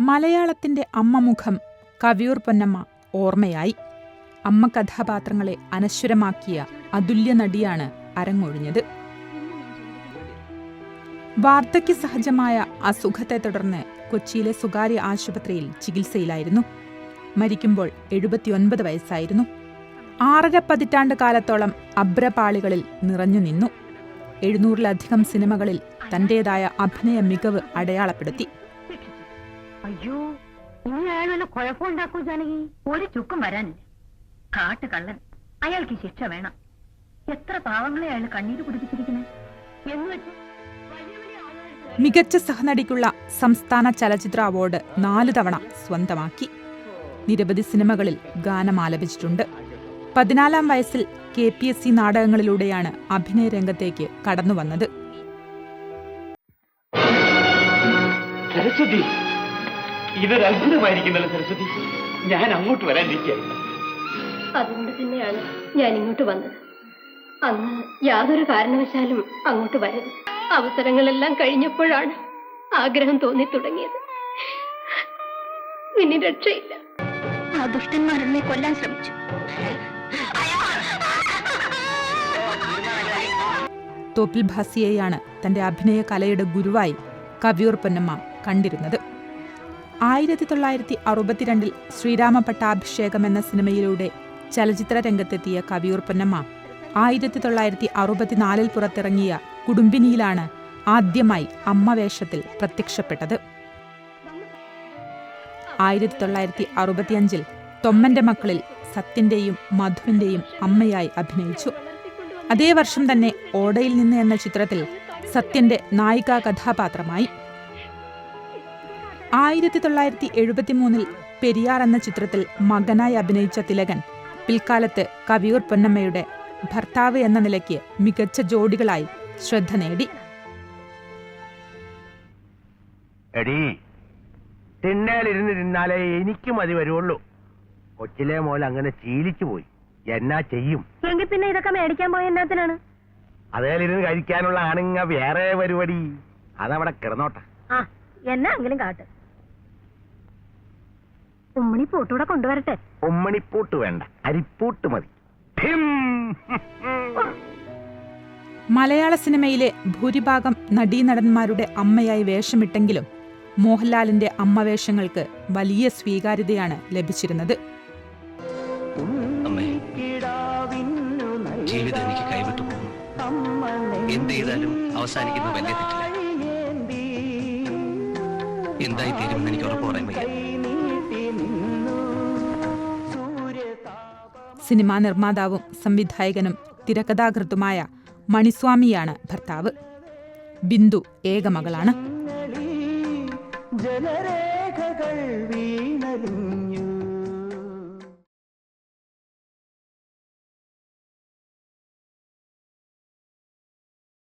മലയാളത്തിന്റെ അമ്മമുഖം കവിയൂർ പൊന്നമ്മ ഓർമ്മയായി. അമ്മ കഥാപാത്രങ്ങളെ അനശ്വരമാക്കിയ അതുല്യ നടിയാണ് അരങ്ങൊഴിഞ്ഞത്. വാർദ്ധക്യ സഹജമായ അസുഖത്തെ തുടർന്ന് കൊച്ചിയിലെ സ്വകാര്യ ആശുപത്രിയിൽ ചികിത്സയിലായിരുന്നു. മരിക്കുമ്പോൾ എഴുപത്തിയൊൻപത് വയസ്സായിരുന്നു. ആറര പതിറ്റാണ്ട് കാലത്തോളം അബ്രപാളികളിൽ നിറഞ്ഞു നിന്നു. എഴുന്നൂറിലധികം സിനിമകളിൽ തന്റേതായ അഭിനയ മികവ് അടയാളപ്പെടുത്തി. അയ്യോ ഇനി അയാൾ വല്ല കുഴപ്പമുണ്ടാക്കും ജാനകി. ഒരു ചുക്കും വരാനില്ല. കാട്ട് കള്ളൻ അയാൾക്ക് ശിക്ഷ വേണം. എത്ര പാവങ്ങളെ അയാൾ കണ്ണീര് കുടിപ്പിച്ചിരിക്കുന്നത് എന്ന് വെച്ച് വലിയ വലിയ ആളുകൾക്ക് മികച്ച സഹനടിക്കുള്ള സംസ്ഥാന ചലച്ചിത്ര അവാർഡ് നാല് തവണ സ്വന്തമാക്കി. നിരവധി സിനിമകളിൽ ഗാനം ആലപിച്ചിട്ടുണ്ട്. പതിനാലാം വയസ്സിൽ കെ പി എസ് സി നാടകങ്ങളിലൂടെയാണ് അഭിനയ രംഗത്തേക്ക് കടന്നുവന്നത്. സരസ്വതി ഇതൊരു അത്ഭുതമായിരിക്കുന്നല്ലോ സരസ്വതി. ഞാൻ അങ്ങോട്ട് വരാനിരിക്കുകയായിരുന്നു അതുകൊണ്ട് തന്നെയാണ് ഞാൻ ഇങ്ങോട്ട് വന്നത്. അന്ന് യാതൊരു കാരണവശാലും അങ്ങോട്ട് വരരുത്. അവസരങ്ങളെല്ലാം കഴിഞ്ഞപ്പോഴാണ് ആഗ്രഹം തോന്നി തുടങ്ങിയത്. ഇനി രക്ഷയില്ല. ആ ദുഷ്ടന്മാരെന്നെ കൊല്ലാൻ ശ്രമിച്ചു. തോപ്പിൽ ഭാസിയെയാണ് തന്റെ അഭിനയ കലയുടെ ഗുരുവായി കവിയൂർ പൊന്നമ്മ കണ്ടിരുന്നത്. ആയിരത്തി തൊള്ളായിരത്തി അറുപത്തിരണ്ടിൽ ശ്രീരാമ പട്ടാഭിഷേകം എന്ന സിനിമയിലൂടെ ചലച്ചിത്ര രംഗത്തെത്തിയ കവിയൂർ പൊന്നമ്മ ആയിരത്തി തൊള്ളായിരത്തി അറുപത്തിനാലിൽ പുറത്തിറങ്ങിയ കുടുംബിനിയിലാണ് ആദ്യമായി അമ്മ വേഷത്തിൽ പ്രത്യക്ഷപ്പെട്ടത്. ആയിരത്തി തൊള്ളായിരത്തി അറുപത്തിയഞ്ചിൽ തൊമ്മന്റെ മക്കളിൽ സത്യന്റെയും മധുവിന്റെയും അമ്മയായി അഭിനയിച്ചു. അതേ വർഷം തന്നെ ഓടയിൽ നിന്ന് എന്ന ചിത്രത്തിൽ സത്യന്റെ നായികാ കഥാപാത്രമായി. ആയിരത്തി തൊള്ളായിരത്തി എഴുപത്തിമൂന്നിൽ പെരിയാർ എന്ന ചിത്രത്തിൽ മകനായി അഭിനയിച്ച തിലകൻ പിൽക്കാലത്ത് കവിയൂർ പൊന്നമ്മയുടെ ഭർത്താവ് എന്ന നിലയ്ക്ക് മികച്ച ജോഡികളായി ശ്രദ്ധ നേടി. എടീ തിണ്ണേലിരുന്ന് തിന്നാലേ എനിക്ക് മതി വരുള്ളൂ കൊച്ചിലെ മോൽ അങ്ങനെ ശീലിച്ചു പോയി. എന്നാ ചെയ്യും? എങ്കിൽ പിന്നെ ഇതൊക്കെ മേടിക്കാൻ പോയ എന്നാത്തിനാണ്? അതേലിരുന്ന് കഴിക്കാനുള്ള ആണുങ്ങ വേറെ പരിപാടി അതവിടെ കിടന്നോട്ടെ. ആ എന്നെങ്കിലും കാട്ട്. ഉമ്മണി പൂട്ടൂടെ കൊണ്ടുവരട്ടെ. ഉമ്മണിപ്പൂട്ട് വേണ്ട അരിപ്പൂട്ട് മതി. മലയാള സിനിമയിലെ ഭൂരിഭാഗം നടീനടന്മാരുടെ അമ്മയായി വേഷമിട്ടെങ്കിലും മോഹൻലാലിന്റെ അമ്മ വേഷങ്ങൾക്ക് വലിയ സ്വീകാര്യതയാണ് ലഭിച്ചിരുന്നത്. അമ്മേ ജീവിതം എനിക്ക് കൈവിട്ടു പോകുന്നു. എന്ത് ചെയ്താലും അവസാനിക്കുന്നത് വലിയ തെറ്റില്ല. എന്തായി തീരുമെന്ന് എനിക്ക് ഉറപ്പ് പറയാൻ വയ്യ. സിനിമാ നിർമ്മാതാവും സംവിധായകനും തിരക്കഥാകൃത്തുമായ മണിസ്വാമിയാണ് ഭർത്താവ്. ബിന്ദു ഏകമകളാണ് ജനരേഖകൾ വീണലിൻ